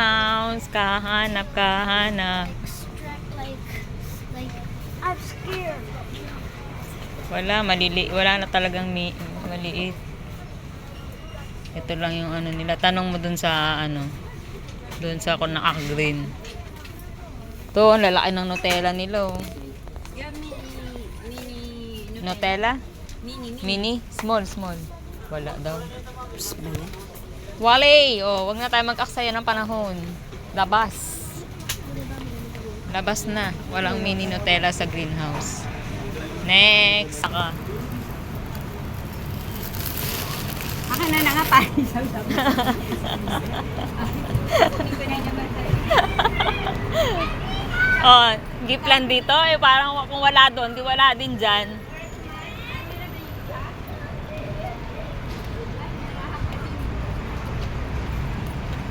House, kahanap, kahanap. Like like I'm scared. Wala, malili, wala na talagang mi, maliit. Ito lang yung ano nila. Tanong mo dun sa ano, dun sa kung naka-green. Ito, ang lalaki ng Nutella nila oh. Yeah, mini, mini, Nutella? Mini, mini. Mini? Small, small. Wala daw. Wale! Oh, wag na tayo mag-aksaya ng panahon. Labas. Labas na. Walang mini Nutella sa greenhouse. Next. Saka. Akin na na nga tayo sa sabi. Hindi ko na naman tayo. Oh, gift lang dito. Eh, parang kung wala doon, di wala din dyan.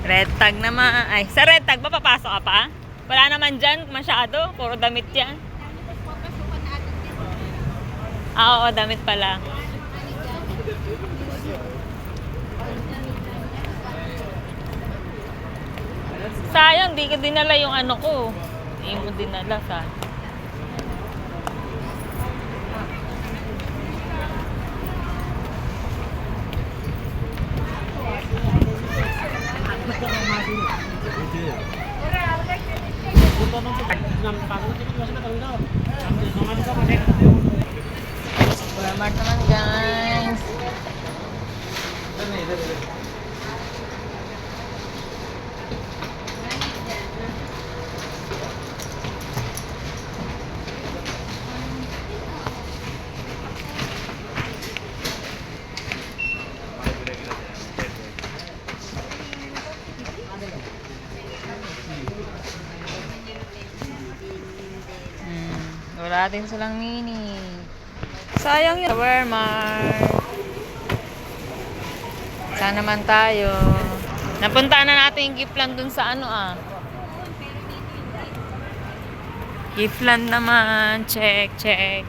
Red tag naman. Ay, sa red tag ba papasok ka pa? Wala naman dyan masyado. Puro damit yan. Ah, oo, damit pala. Sayang, di ka dinala yung ano ko. Hindi mo dinala sa. Walmart naman guys. Hmm, wala din silang mini. Sayang yun. Walmart. Saan naman tayo? Napunta na natin yung Giftland dun sa ano ah. Giftland naman. Check, check.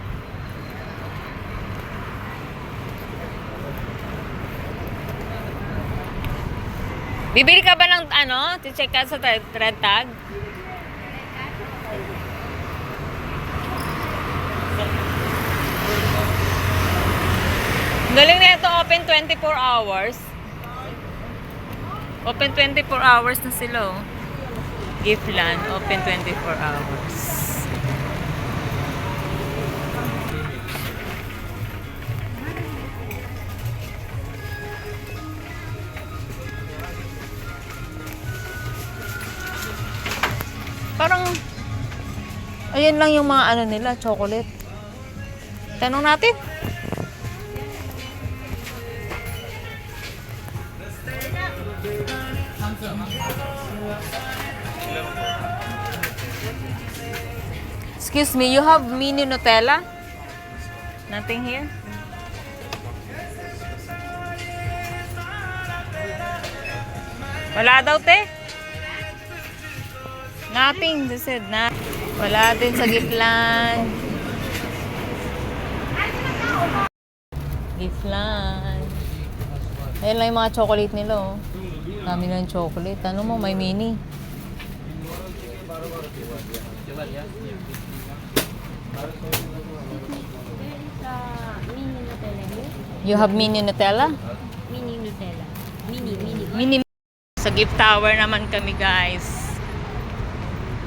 Bibili ka ba ng ano? To-check ka sa red tag? Galing na ito, open 24 hours. Open 24 hours na sila, oh. Giftland, open 24 hours. Parang, ayan lang yung mga ano nila, chocolate. Tanong natin. Excuse me, you have mini Nutella? Nothing here? Wala daw, te? Nothing, they said na. Wala din sa Giftland. Giftland. Ayan lang yung mga chocolate nila, oh. Dami yung chocolate. Ano mo, may mini. Mini Nutella here. You have mini Nutella? Mini Nutella. Mini, mini. Mini. Sa gift tower naman kami, guys.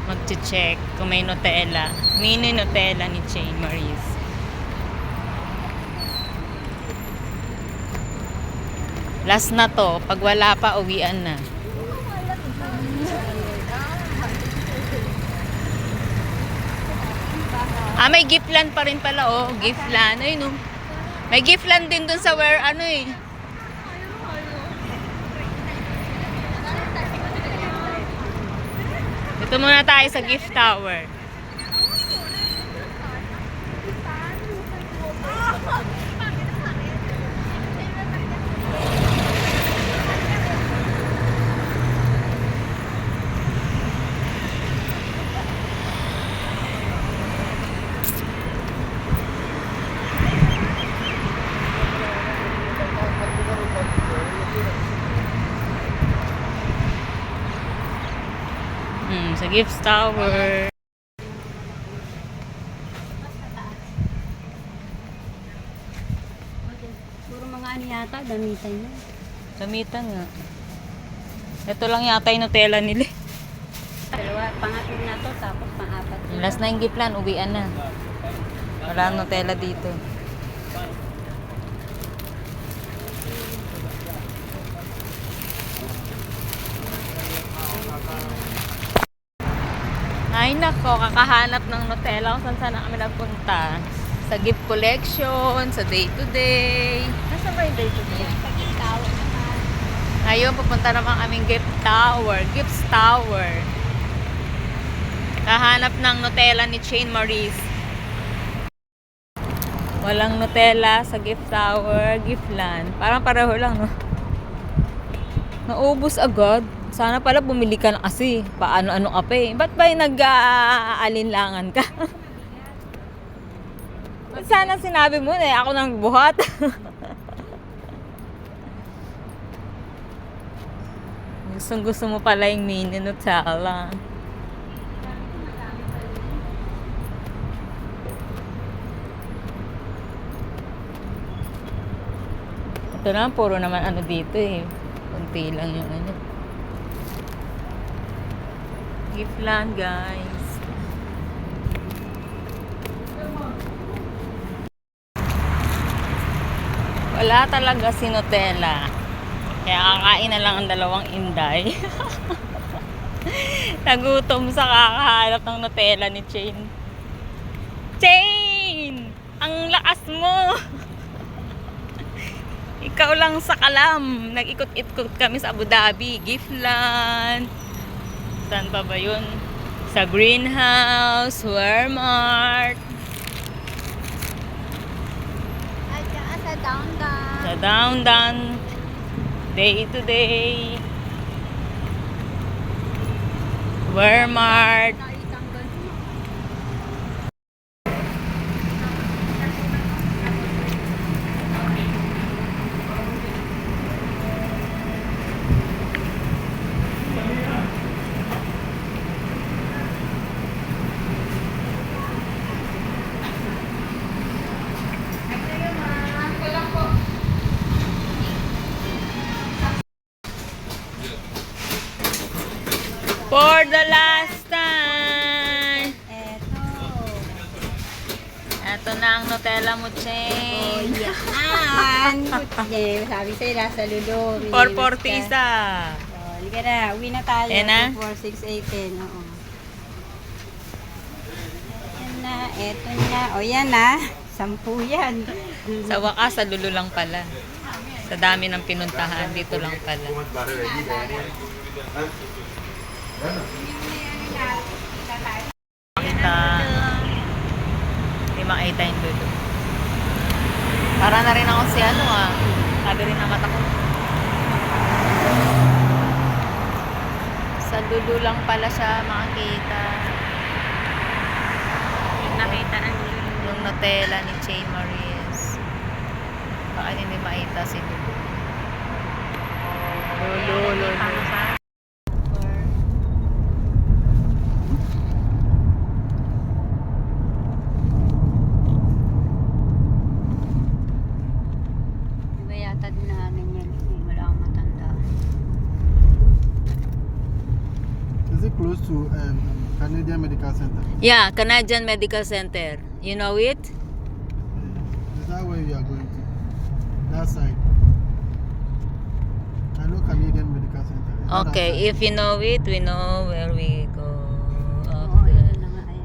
Mag-check kung may Nutella. Mini Nutella ni Jane Maris. Last na to. Pag wala pa, uwian na. Ah, may giftland pa rin pala, oh. Giftland. Ayun, oh. May giftland din dun sa where, ano eh. Dito muna tayo sa gift tower. Gifts Tower. Puro mga ano yata, gamitan niya. Gamitan nga. Ito lang yata yung Nutella nila. Dalawa, pangatlo na to, tapos pang-apat. Last na yung giplan, uwian na. Wala Nutella dito. Ay nako, kakahanap ng Nutella kung saan saan na kami nagpunta. Sa gift collection, sa day to day. Nasaan ba yung day to day? Ikaw naman. Ayun, pupunta naman kaming gift tower, gifts tower. Kahanap ng Nutella ni Chain Maurice. Walang Nutella sa gift tower, giftland. Parang pareho lang, no? Naubos agad. Sana pala bumili ka na kasi. Paano-ano ka pa eh. Ba't ba nag-aalinlangan ka? Sana sinabi mo na eh. Ako nang buhat. Gustong gusto mo pala yung mini Nutella. Ito naman, puro naman ano dito eh. Kunti lang yung ano. Gift land, guys. Wala talaga si Nutella. Kaya kakain na lang ang dalawang inday. Nagutom sa kakahanap ng Nutella ni Chain. Chain! Ang lakas mo! Ikaw lang sa kalam. Nag-ikot-ikot kami sa Abu Dhabi, Giftland. Saan pa ba yun? Sa greenhouse, Walmart, At saka sa down down. sa down down, day to day, Walmart. Sabi sa'yo, nasa lulo. May For limit 40 ka. isa. Oh, Halika na, uwi na tayo. Ayan na? 4, 6, 8, 10. Oo. Ayan na, eto na. O yan na, sampu yan. Sa wakas, sa lulo lang pala. Sa dami ng pinuntahan, dito lang pala. Makita. Hindi makita yung lulo. Para na rin ako si ano ah. Sabi rin ng mata ko. Sa lulo lang pala siya makikita. Nakita ng Yung Nutella ni Che Maris. Baka hindi makita si Lulu. Lulu, Lulu. Iba yata din namin yan. eh. Wala akong matanda. Is it close to um, Canadian Medical Center? Yeah, Canadian Medical Center. You know it? Is that where you are going to? That side. I know Canadian Medical Center. That Okay, if you know it, we know where we go. Ayan.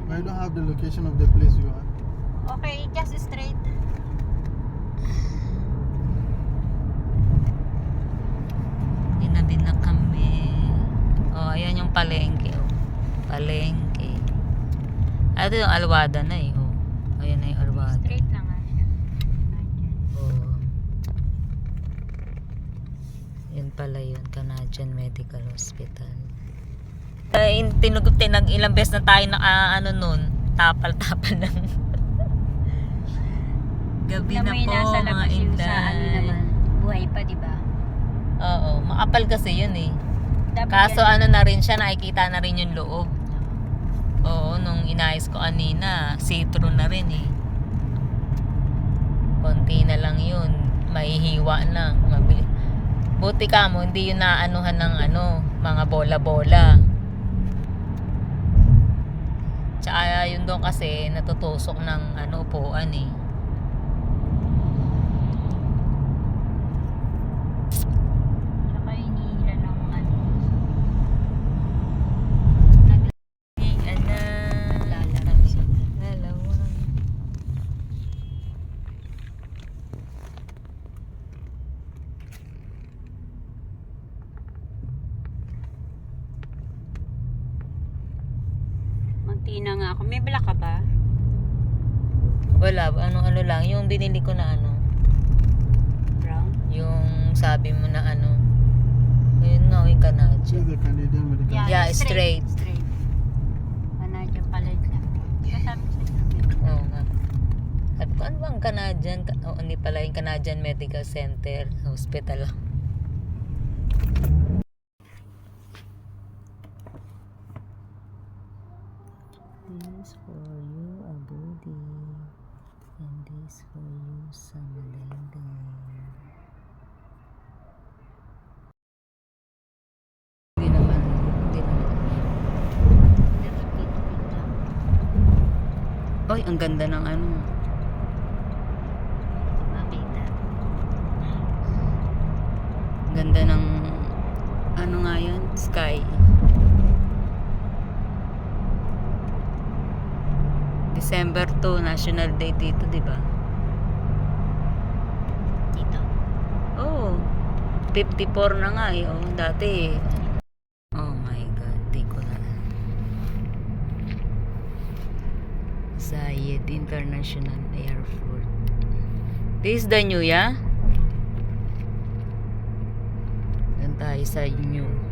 But I don't have the location of the place you are. Okay, just straight. Inabi na kami. Oh, ayan yung palengke. Oh. Palengke. Ito yung alwada na eh. Oh. Ayan na yung alwada. Straight lang nga siya. Oh. Yun pala yun, Canadian Medical Hospital. Ay, tinug tinag ilang beses na tayo na ah, ano nun, tapal-tapal ng gabi na mo po, nasa mga sa ano inday. naman. Buhay pa, di ba? Oo, makapal kasi yun eh. Dapat Kaso yan- ano na rin siya, nakikita na rin yung loob. Inayos ko kanina, see-through na rin eh. Konti na lang yun. Mahihiwa na. Mabili. Buti ka mo, hindi yun naanuhan ng ano, mga bola-bola. Tsaka yun doon kasi natutusok ng ano, upuan eh. Tsaka hinihila ng ano. Ana. Naglalaro sila. Dalawa. Magtina nga ako. May bala ka ba? Wala, ano ano lang, yung binili ko na ano, Brown? yung sabi mo na ano, yun nga, yung Canadian. is the Canadian. Yeah, straight. Straight. Canadian pala dyan. Kasabi sa sabi. Oo nga. Sabi ko, ano bang Canadian? Ka- Oh, hindi pala yung Canadian Medical Center, hospital. This for you, a booty. And this for you, kita. Oy, ang ganda ng ano. Makita. Ganda ng ano nga yun? Sky. December 2, National Day dito, di ba? Dito. Oh, 54 na nga eh. Oh, dati eh. Oh my God, di ko na. Zayed International Airport. This is the new, yeah? Doon tayo sa new.